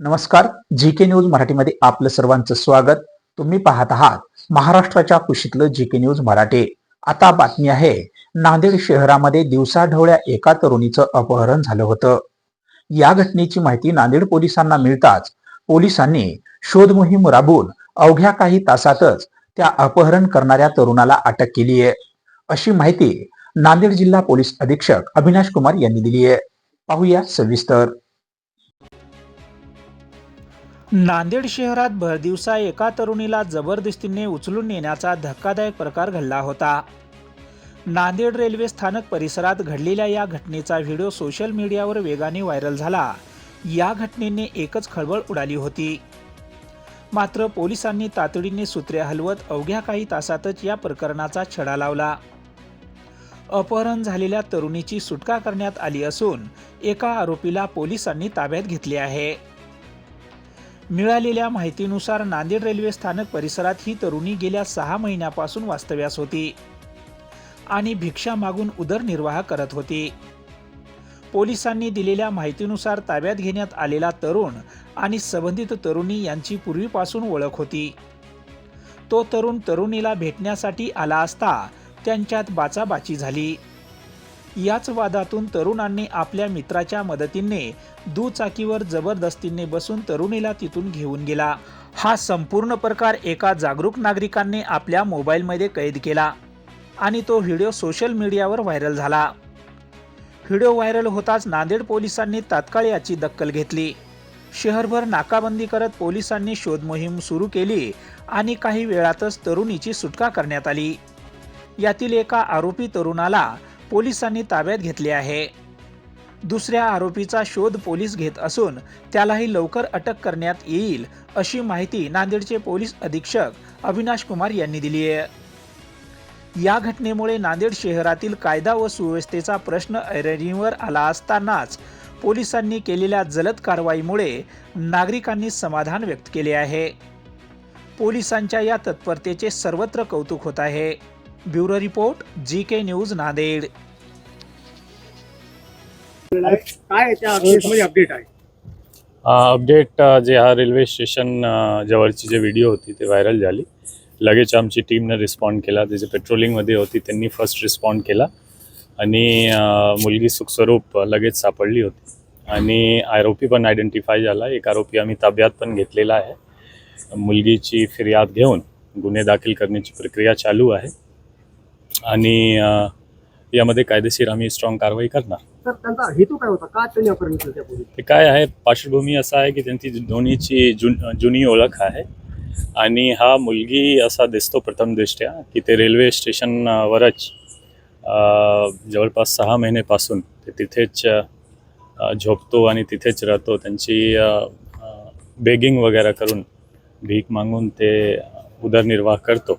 नमस्कार जी K news मराठीमध्ये आपलं सर्वांचं स्वागत. तुम्ही पाहत आहात महाराष्ट्राच्या कुशीतलं जी के न्यूज मराठी. आता बातमी आहे नांदेड शहरामध्ये दिवसाढवळ्या एका तरुणीचं अपहरण झालं होतं. या घटनेची माहिती नांदेड पोलिसांना मिळताच पोलिसांनी शोध मोहीम राबवून अवघ्या काही तासातच त्या अपहरण करणाऱ्या तरुणाला अटक केली आहे. अशी माहिती नांदेड जिल्हा पोलीस अधीक्षक अविनाश कुमार यांनी दिली आहे. पाहूया सविस्तर. नांदेड शहरात भरदिवसा एका तरुणीला जबरदस्तीने उचलून नेण्याचा धक्कादायक प्रकार घडला होता. नांदेड रेल्वे स्थानक परिसरात घडलेल्या या घटनेचा व्हिडिओ सोशल मीडियावर वेगाने व्हायरल झाला. या घटनेने एकच खळबळ उडाली होती. मात्र पोलिसांनी तातडीने सूत्रे हलवत अवघ्या काही तासातच या प्रकरणाचा छडा लावला. अपहरण झालेल्या तरुणीची सुटका करण्यात आली असून एका आरोपीला पोलिसांनी ताब्यात घेतले आहे. मिळालेल्या माहितीनुसार नांदेड रेल्वे स्थानक परिसरात ही तरुणी गेल्या सहा महिन्यापासून वास्तव्यास होती आणि भिक्षा मागून उदरनिर्वाह करत होती. पोलिसांनी दिलेल्या माहितीनुसार ताब्यात घेण्यात आलेला तरुण आणि संबंधित तरुणी यांची पूर्वीपासून ओळख होती. तो तरुण तरुणीला भेटण्यासाठी आला असता त्यांच्यात बाचाबाची झाली. याच वादातून तरुणांनी आपल्या मित्राच्या मदतीने दुचाकीवर जबरदस्तीने बसून तरुणीला तिथून घेऊन गेला. हा संपूर्ण प्रकार एका जागरूक नागरिकांनी आपल्या मोबाईलमध्ये कैद केला आणि तो व्हिडिओ सोशल मीडियावर व्हायरल झाला. व्हिडिओ व्हायरल होताच नांदेड पोलिसांनी तात्काळ याची दखल घेतली. शहरभर नाकाबंदी करत पोलिसांनी शोध मोहीम सुरू केली आणि काही वेळातच तरुणीची सुटका करण्यात आली. यातील एका आरोपी तरुणाला पोलिसांनी ताब्यात घेतले आहे. दुसऱ्या आरोपीचा शोध पोलीस घेत असून त्यालाही लवकर अटक करण्यात येईल अशी माहिती नांदेडचे पोलीस अधीक्षक अविनाश कुमार यांनी दिली आहे. या घटनेमुळे नांदेड शहरातील कायदा व सुव्यवस्थेचा प्रश्न ऐरणीवर आला असतानाच पोलिसांनी केलेल्या जलद कारवाईमुळे नागरिकांनी समाधान व्यक्त केले आहे. पोलिसांच्या या तत्परतेचे सर्वत्र कौतुक होत आहे. Bureau report G K news Nanded. काय त्या अपडेटमध्ये अपडेट आहे? अपडेट जे हा रेल्वे स्टेशन जवळची जे व्हिडिओ होती ते व्हायरल झाली. लगेच आमची टीमनं रिस्पॉन्ड केला. ते जे पेट्रोलिंगमध्ये होती त्यांनी फर्स्ट रिस्पॉन्ड केला. आणि मुलगी सुखस्वरूप लगेच सापडली होती. आणि आरोपी पण आयडेंटिफाय झाला. एक आरोपी आम्ही ताब्यात पण घेतलेला आहे. मुलगीची फिर्याद घेऊन गुन्हे दाखल करण्याची प्रक्रिया चालू आहे. आणि यामध्ये कायदेशीर आम्ही स्ट्रॉंग कारवाई करणार. तर त्यांचा हेतू काय होता? का त्यांनी अपहरण केलं त्या पोलीस ते काय आहे? पार्श्वभूमी असा आहे की त्यांची दोन्हीची जुन जुनी ओळख आहे. आणि हा मुलगी असा दिसतो प्रथमदृष्ट्या की ते रेल्वे स्टेशनवरच जवळपास सहा महिनेपासून ते तिथेच झोपतो आणि तिथेच राहतो. त्यांची बेगिंग वगैरे करून भीक मागून ते उदरनिर्वाह करतो.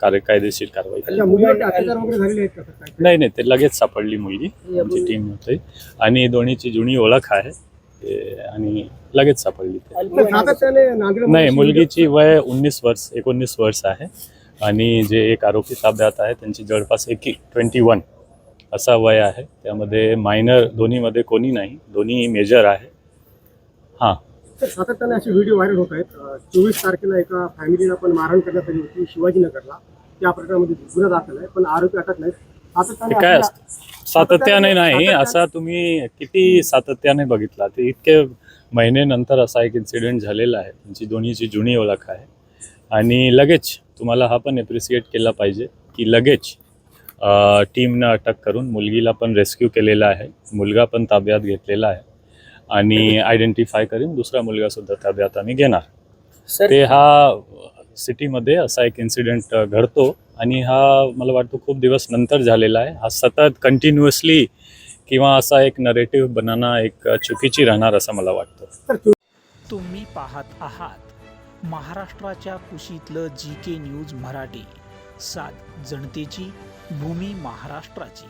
कार्य कायदेशीर कारवाई नाही नाही ते लगेच सापडली मुलगी. आमची टीम होती. आणि दोन्हीची जुनी ओळख आहे. आणि लगेच सापडली नाही मुलगीची वय उन्नीस वर्ष एकोणीस वर्ष आहे. आणि जे एक आरोपी ताब्यात आहे त्यांची जवळपास एक ट्वेंटी वन असा वय आहे. त्यामध्ये मायनर दोन्हीमध्ये कोणी नाही. दोन्ही मेजर आहे. हां. सातत्याने असे व्हिडिओ व्हायरल होत आहेत. चोवीस तारखेला एका फॅमिलीला पण मारहाण करण्यात आली होती शिवाजीनगरला त्या प्रकरणामध्ये गुन्हा दाखल आहे पण आरोपी अटक नाही सातत्याने काय असतं? सातत्याने नाही असा तुम्ही किती सातत्याने बघितला? ते इतके महिनेनंतर असा एक इन्सिडेंट झालेला आहे. त्यांची दोन्हीची जुनी ओळख आहे. आणि लगेच तुम्हाला हा पण एप्रिसिएट केला पाहिजे की लगेच टीमनं अटक करून मुलगीला पण रेस्क्यू केलेला आहे. मुलगा पण ताब्यात घेतलेला आहे. आणि आयडेंटिफाय करून. दुसरा मुलगा सुद्धा ताब्यात आम्ही घेणार. ते हा सिटीमध्ये असा एक इन्सिडेंट घडतो आणि हा मला वाटतं खूप दिवस नंतर झालेला आहे. हा सतत कंटिन्युअसली किंवा असा एक नरेटिव्ह बनवणं एक चुकीची राहणार असं मला वाटतं. तुम्ही पाहत आहात महाराष्ट्राच्या कुशीतलं जी के न्यूज मराठी. सात जनतेची भूमी महाराष्ट्राची.